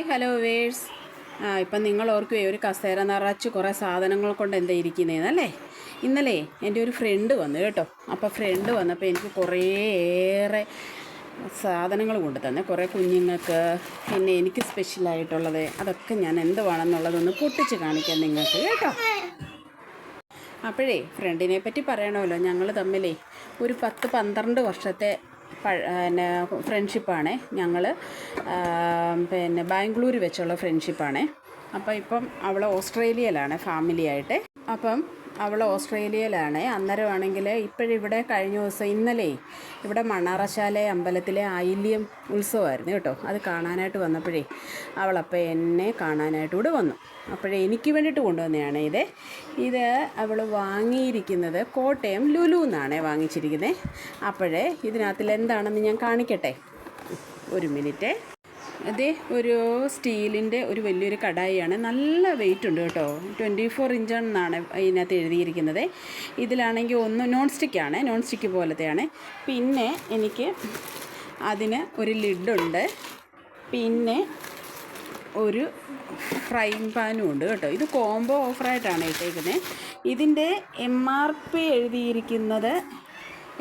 Hi hello verse ആ ഇപ്പം നിങ്ങൾ ഓർക്കുവേ ഒരു കസേര നിറച്ച് കുറേ സാധനങ്ങൾ കൊണ്ട് എന്താ ഇരിക്കുന്നതെന്നല്ലേ ഇന്നലെ എന്റെ ഒരു ഫ്രണ്ട് വന്നു കേട്ടോ. അപ്പോൾ ഫ്രണ്ട് വന്നപ്പോൾ എനിക്ക് കുറേയേറെ സാധനങ്ങൾ കൊണ്ട് തന്നെ. കുറേ കുഞ്ഞുങ്ങൾക്ക് പിന്നെ എനിക്ക് സ്പെഷ്യലായിട്ടുള്ളത് അതൊക്കെ ഞാൻ എന്ത് വേണമെന്നുള്ളതൊന്ന് പൊട്ടിച്ച് കാണിക്കാം നിങ്ങൾക്ക് കേട്ടോ. അപ്പോഴേ ഫ്രണ്ടിനെ പറ്റി പറയണമല്ലോ. ഞങ്ങൾ തമ്മിലേ ഒരു പത്ത് പന്ത്രണ്ട് വർഷത്തെ പിന്നെ ഫ്രണ്ട്ഷിപ്പാണേ ഞങ്ങൾ പിന്നെ ബാംഗ്ലൂർ വെച്ചുള്ള ഫ്രണ്ട്ഷിപ്പാണേ അപ്പോൾ ഇപ്പം അവൾ ഓസ്ട്രേലിയയിലാണ് ഫാമിലിയായിട്ട് അപ്പം അവൾ ഓസ്ട്രേലിയയിലാണ്. അന്നേരമാണെങ്കിൽ ഇപ്പോഴിവിടെ കഴിഞ്ഞ ദിവസം ഇന്നലെ ഇവിടെ മണ്ണാറശാല അമ്പലത്തിലെ ആയില്യം ഉത്സവമായിരുന്നു കേട്ടോ. അത് കാണാനായിട്ട് വന്നപ്പോഴേ അവളപ്പോൾ എന്നെ കാണാനായിട്ട് കൂടെ വന്നു. അപ്പോഴേ എനിക്ക് വേണ്ടിയിട്ട് കൊണ്ടുവന്നതാണ് ഇത്. ഇത് അവൾ വാങ്ങിയിരിക്കുന്നത് കോട്ടയം ലുലു എന്നാണ് വാങ്ങിച്ചിരിക്കുന്നത്. അപ്പോഴേ ഇതിനകത്തിൽ എന്താണെന്ന് ഞാൻ കാണിക്കട്ടെ? ഒരു മിനിറ്റ്. അതെ ഒരു സ്റ്റീലിന്റെ ഒരു വലിയൊരു കടായിയാണ്. നല്ല വെയിറ്റ് ഉണ്ട് കേട്ടോ. ട്വന്റി ഫോർ ഇഞ്ചാണെന്നാണ് ഇതിനകത്ത് എഴുതിയിരിക്കുന്നത്. ഇതിലാണെങ്കിൽ ഒന്ന് നോൺ സ്റ്റിക്കാണ് നോൺ സ്റ്റിക്ക് പോലത്തെയാണ്. പിന്നെ എനിക്ക് അതിന് ഒരു ലിഡുണ്ട് പിന്നെ ഒരു ഫ്രൈങ് പാനും ഉണ്ട് കേട്ടോ. ഇത് കോംബോ ഓഫറായിട്ടാണ് ഇട്ടേക്കുന്നത് ഇതിന്റെ എം ആർ പി എഴുതിയിരിക്കുന്നത്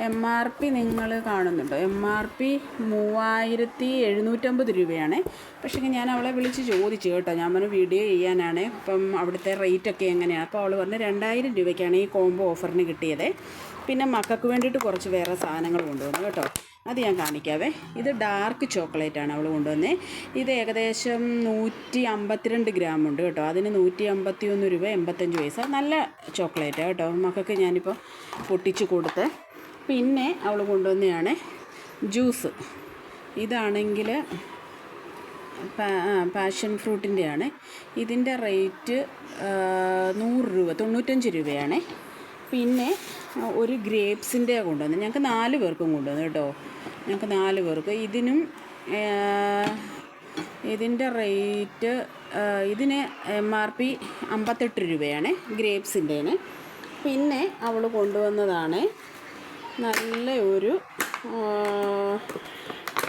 എം ആർ പി നിങ്ങൾ കാണുന്നുണ്ടോ? എം ആർ പി മൂവായിരത്തി എഴുന്നൂറ്റമ്പത് രൂപയാണ്. പക്ഷേ ഞാൻ അവളെ വിളിച്ച് ചോദിച്ചു കേട്ടോ. ഞാൻ പറഞ്ഞു വീഡിയോ ചെയ്യാനാണ്. ഇപ്പം അവിടുത്തെ റേറ്റൊക്കെ എങ്ങനെയാണ്? അപ്പോൾ അവൾ പറഞ്ഞു രണ്ടായിരം രൂപയ്ക്കാണ് ഈ കോംബോ ഓഫറിന് കിട്ടിയത്. പിന്നെ മക്കൾക്ക് വേണ്ടിയിട്ട് കുറച്ച് വേറെ സാധനങ്ങൾ കൊണ്ടുവന്നു കേട്ടോ. അത് ഞാൻ കാണിക്കാവേ. ഇത് ഡാർക്ക് ചോക്ലേറ്റ് ആണ് അവൾ കൊണ്ടുവന്നത് ഇത് ഏകദേശം നൂറ്റി അമ്പത്തിരണ്ട് ഗ്രാം ഉണ്ട് കേട്ടോ. അതിന് നൂറ്റി അമ്പത്തി ഒന്ന് രൂപ എൺപത്തഞ്ച് പൈസ. നല്ല ചോക്ലേറ്റ് കേട്ടോ. മക്കൾക്ക് ഞാനിപ്പോൾ പൊട്ടിച്ച് കൊടുത്ത്. പിന്നെ അവൾ കൊണ്ടുവന്നതാണ് ജ്യൂസ്. ഇതാണെങ്കിൽ പാഷൻ ഫ്രൂട്ടിന്റെയാണ്. ഇതിന്റെ റേറ്റ് നൂറ് രൂപ തൊണ്ണൂറ്റഞ്ച് രൂപയാണ്. പിന്നെ ഒരു ഗ്രേപ്സിന്റെ കൊണ്ടുവന്നു ഞങ്ങൾക്ക് നാല് പേർക്കും കൊണ്ടുവന്നു കേട്ടോ. ഞങ്ങൾക്ക് നാല് പേർക്ക്. ഇതിനും ഇതിന്റെ റേറ്റ് ഇതിന് എം ആർ പി അമ്പത്തെട്ട് രൂപയാണ് ഗ്രേപ്സിന്റെന്. പിന്നെ അവൾ കൊണ്ടുവന്നതാണ് നല്ല ഒരു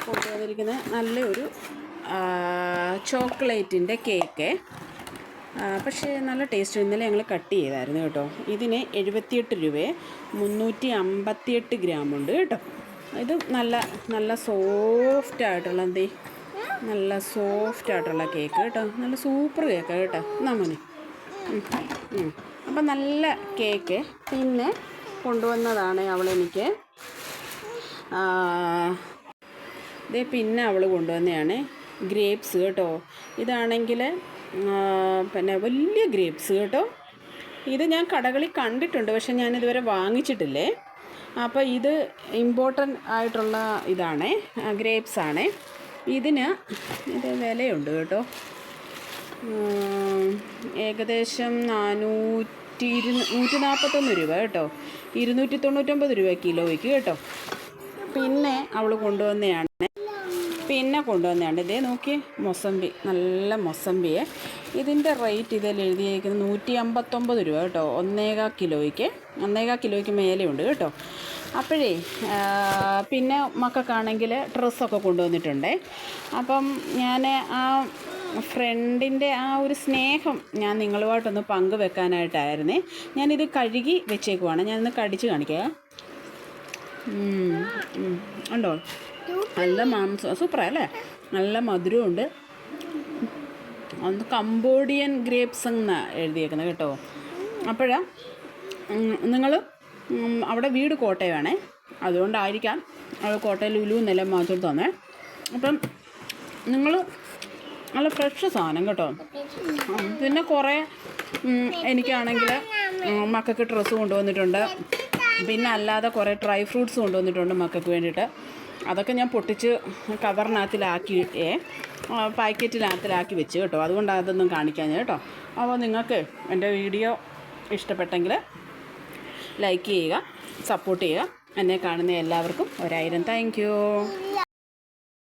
കൊണ്ടുവന്നിരിക്കുന്ന നല്ല ഒരു ചോക്ലേറ്റിന്റെ കേക്ക്. പക്ഷേ നല്ല ടേസ്റ്റ്. ഇന്നലെ ഞങ്ങൾ കട്ട് ചെയ്തായിരുന്നു കേട്ടോ. ഇതിന് എഴുപത്തിയെട്ട് രൂപയെ മുന്നൂറ്റി അമ്പത്തിയെട്ട് ഗ്രാം ഉണ്ട് കേട്ടോ. ഇത് നല്ല നല്ല സോഫ്റ്റ് ആയിട്ടുള്ള എന്തേ? നല്ല സോഫ്റ്റ് ആയിട്ടുള്ള കേക്ക് കേട്ടോ. നല്ല സൂപ്പർ കേക്ക് കേട്ടോ. എന്നാ അപ്പം നല്ല കേക്ക്. പിന്നെ കൊണ്ടുവന്നതാണ് അവളെനിക്ക്. ഇതേ പിന്നെ അവൾ കൊണ്ടുവന്നതാണ് ഗ്രേപ്സ് കേട്ടോ. ഇതാണെങ്കിൽ പിന്നെ വലിയ ഗ്രേപ്സ് കേട്ടോ. ഇത് ഞാൻ കടകളിൽ കണ്ടിട്ടുണ്ട് പക്ഷേ ഞാൻ ഇതുവരെ വാങ്ങിച്ചിട്ടില്ലേ? അപ്പോൾ ഇത് ഇമ്പോർട്ടന്റ് ആയിട്ടുള്ള ഇതാണ് ഗ്രേപ്സ് ആണ്. ഇതിന് ഇത് വിലയുണ്ട് കേട്ടോ. ഏകദേശം നാനൂറ്റി ഇരുന്ന് നൂറ്റി നാൽപ്പത്തൊന്ന് രൂപ കേട്ടോ. ഇരുന്നൂറ്റി തൊണ്ണൂറ്റൊമ്പത് രൂപ കിലോയ്ക്ക് കേട്ടോ. പിന്നെ അവൾ കൊണ്ടുവന്നതാണ് പിന്നെ കൊണ്ടുവന്നതാണ് ഇതേ നോക്കി മൊസമ്പി നല്ല മൊസമ്പിയെ. ഇതിന്റെ റേറ്റ് ഇതിൽ എഴുതിയിരിക്കുന്നത് നൂറ്റി അമ്പത്തൊമ്പത് രൂപ കേട്ടോ. ഒന്നേകാ കിലോയ്ക്ക് ഒന്നേകാ കിലോയ്ക്ക് മേലെയുണ്ട് കേട്ടോ. അപ്പോഴേ പിന്നെ മക്കൾക്കാണെങ്കിൽ ഡ്രസ്സൊക്കെ കൊണ്ടുവന്നിട്ടുണ്ട്. അപ്പം ഞാൻ ആ ഫ്രണ്ടിന്റെ ആ ഒരു സ്നേഹം ഞാൻ നിങ്ങളുമായിട്ടൊന്ന് പങ്കുവെക്കാനായിട്ടായിരുന്നേ. ഞാനിത് കഴുകി വെച്ചേക്കുവാണ്. ഞാനൊന്ന് കടിച്ച് കാണിക്കാം. ഉണ്ടോ? നല്ല മാംസം സൂപ്പറാ അല്ലേ? നല്ല മധുരമുണ്ട് ഒന്ന് കംബോഡിയൻ ഗ്രേപ്സ് എന്നാണ് എഴുതിയേക്കുന്നത് കേട്ടോ. അപ്പോഴാ നിങ്ങൾ അവിടെ വീട് കോട്ടയമാണേ അതുകൊണ്ടായിരിക്കാം അവിടെ കോട്ടയം ലുലു നില മാത്രം തന്നെ. അപ്പം നിങ്ങൾ നല്ല ഫ്രഷ് സാധനം കേട്ടോ. പിന്നെ കുറേ എനിക്കാണെങ്കിൽ മക്കൾക്ക് ഡ്രസ്സ് കൊണ്ടുവന്നിട്ടുണ്ട്. പിന്നെ അല്ലാതെ കുറേ ഡ്രൈ ഫ്രൂട്ട്സ് കൊണ്ടുവന്നിട്ടുണ്ട് മക്കൾക്ക് വേണ്ടിയിട്ട്. അതൊക്കെ ഞാൻ പൊട്ടിച്ച് കവറിനകത്തിലാക്കി പാക്കറ്റിനകത്തിലാക്കി വെച്ച് കേട്ടോ. അതുകൊണ്ട് അതൊന്നും കാണിക്കാൻ കേട്ടോ. അപ്പോൾ നിങ്ങൾക്ക് എന്റെ വീഡിയോ ഇഷ്ടപ്പെട്ടെങ്കിൽ ലൈക്ക് ചെയ്യുക സപ്പോർട്ട് ചെയ്യുക. എന്നെ കാണുന്ന എല്ലാവർക്കും ഒരായിരം താങ്ക്